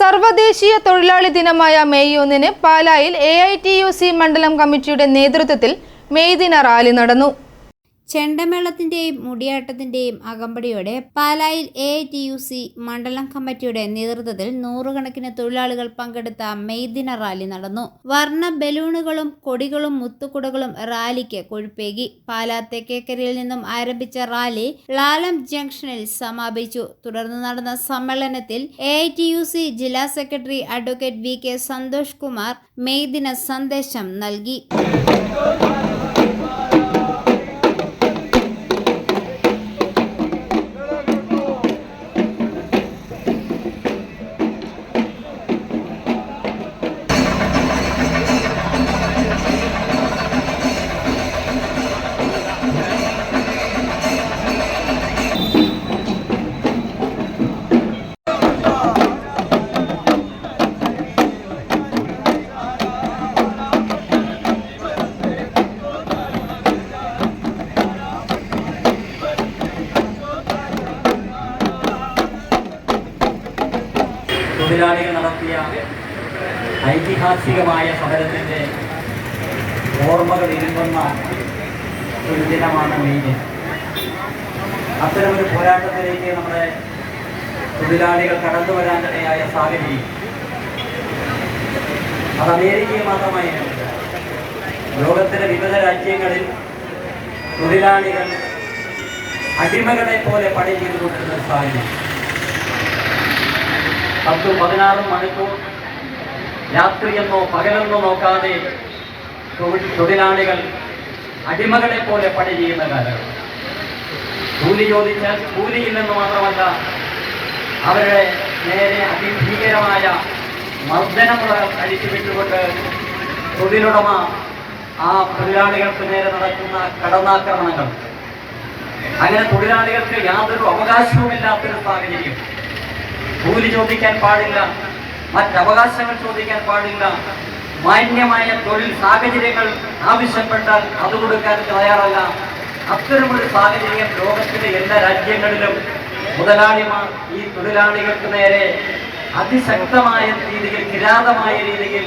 സർവദേശീയ തൊഴിലാളി ദിനമായ മെയ് ഒന്നിന് പാലായിൽ A I T U C മണ്ഡലം കമ്മിറ്റിയുടെ നേതൃത്വത്തിൽ മെയ് ദിന റാലി നടന്നു. ചെണ്ടമേളത്തിന്റെയും മുടിയാട്ടത്തിന്റെയും അകമ്പടിയോടെ പാലായിൽ എ ടി യു സി മണ്ഡലം കമ്മിറ്റിയുടെ നേതൃത്വത്തിൽ നൂറുകണക്കിന് തൊഴിലാളികൾ പങ്കെടുത്ത മെയ് ദിന റാലി നടന്നു. വർണ ബലൂണുകളും കൊടികളും മുത്തുകുടകളും റാലിക്ക് കൊഴുപ്പേകി. പാലാ തെക്കേക്കരയിൽ നിന്നും ആരംഭിച്ച റാലി ലാലം ജംഗ്ഷനിൽ സമാപിച്ചു. തുടർന്ന് നടന്ന സമ്മേളനത്തിൽ എ ടി യു സി ജില്ലാ secretary advocate V K Santhosh Kumar May ദിന സന്ദേശം നൽകി. തൊഴിലാളികൾ നടത്തിയ ഐതിഹാസികമായ സമരത്തിന്റെ ഓർമ്മകൾ ഇരുമ്പുന്ന ഒരു ദിനമാണ് മെയ് അത്തരമൊരു പോരാട്ടത്തിലേക്ക് നമ്മുടെ തൊഴിലാളികൾ കടന്നു വരാൻ വരാനിടയായ സാഹചര്യം. അത് അമേരിക്കയിൽ മാത്രമായി ലോകത്തിലെ വിവിധ രാജ്യങ്ങളിൽ തൊഴിലാളികൾ അടിമകളെ പോലെ പണി ചെയ്തുകൊണ്ടിരുന്ന സാഹചര്യം. പത്ത് പതിനാറ് മണിക്കൂർ രാത്രിയെന്നോ പകലെന്നോ നോക്കാതെ തൊഴിലാളികൾ അടിമകളെ പോലെ പണി ചെയ്യുന്ന കാലം. കൂലി ചോദിച്ചാൽ കൂലിയില്ലെന്ന് മാത്രമല്ല അവരുടെ നേരെ അതിഭീകരമായ മർദ്ദനമുള്ള കഴിച്ചു വിട്ടുകൊണ്ട് തൊഴിലുടമ ആ തൊഴിലാളികൾക്ക് നേരെ നടക്കുന്ന കടന്നാക്രമണങ്ങൾ. അങ്ങനെ തൊഴിലാളികൾക്ക് യാതൊരു അവകാശവുമില്ലാത്തൊരു സാഹചര്യം. കൂലി ചോദിക്കാൻ പാടില്ല മറ്റവകാശങ്ങൾ ചോദിക്കാൻ പാടില്ല മാന്യമായ തൊഴിൽ സാഹചര്യങ്ങൾ ആവശ്യപ്പെട്ടാൽ അത് കൊടുക്കാൻ തയ്യാറല്ല. അത്തരമൊരു സാഹചര്യം ലോകത്തിലെ എല്ലാ രാജ്യങ്ങളിലും മുതലാളിമാർ ഈ തൊഴിലാളികൾക്ക് നേരെ അതിശക്തമായ രീതിയിൽ കിരാതമായ രീതിയിൽ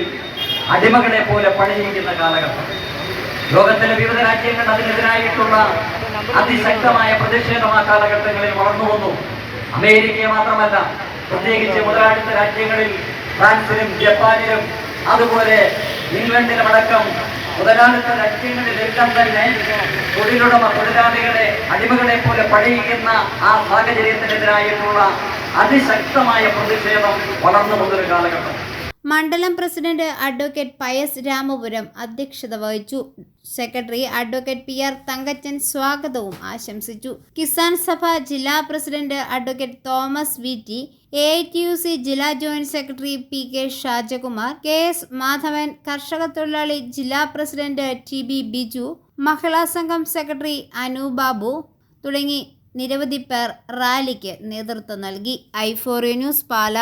അടിമകളെ പോലെ പണിയിക്കുന്ന കാലഘട്ടം. ലോകത്തിലെ വിവിധ രാജ്യങ്ങൾ അതിനെതിരായിട്ടുള്ള അതിശക്തമായ പ്രതിഷേധം ആ കാലഘട്ടങ്ങളിൽ വളർന്നു വന്നു. അമേരിക്കയെ മാത്രമല്ല പ്രത്യേകിച്ച് മുതലാളിത്ത രാജ്യങ്ങളിൽ ഫ്രാൻസിലും ജപ്പാനിലും അതുപോലെ ഇംഗ്ലണ്ടിലും അടക്കം മുതലാളിത്ത രാജ്യങ്ങളിലെല്ലാം തന്നെ തൊഴിലുടമ തൊഴിലാളികളെ അടിമകളെ പോലെ പഴയിക്കുന്ന ആ സാഹചര്യത്തിനെതിരായിട്ടുള്ള അതിശക്തമായ പ്രതിഷേധം വളർന്നു മുതൽ കാലഘട്ടം. മണ്ഡലം പ്രസിഡന്റ് അഡ്വക്കേറ്റ് പയസ് രാമപുരം അധ്യക്ഷത വഹിച്ചു. Secretary advocate P R Thankachan സ്വാഗതവും ആശംസിച്ചു. കിസാൻ സഭ ജില്ലാ president advocate Thomas V T A T U C ജില്ലാ joint secretary P K Shajakumar K S Madhavan കർഷക തൊഴിലാളി ജില്ലാ president T B Biju Mahila Sangham secretary Anu Babu തുടങ്ങി നിരവധി പേർ റാലിക്ക് നേതൃത്വം നൽകി. ഐ ഫോറിയോ ന്യൂസ് പാല.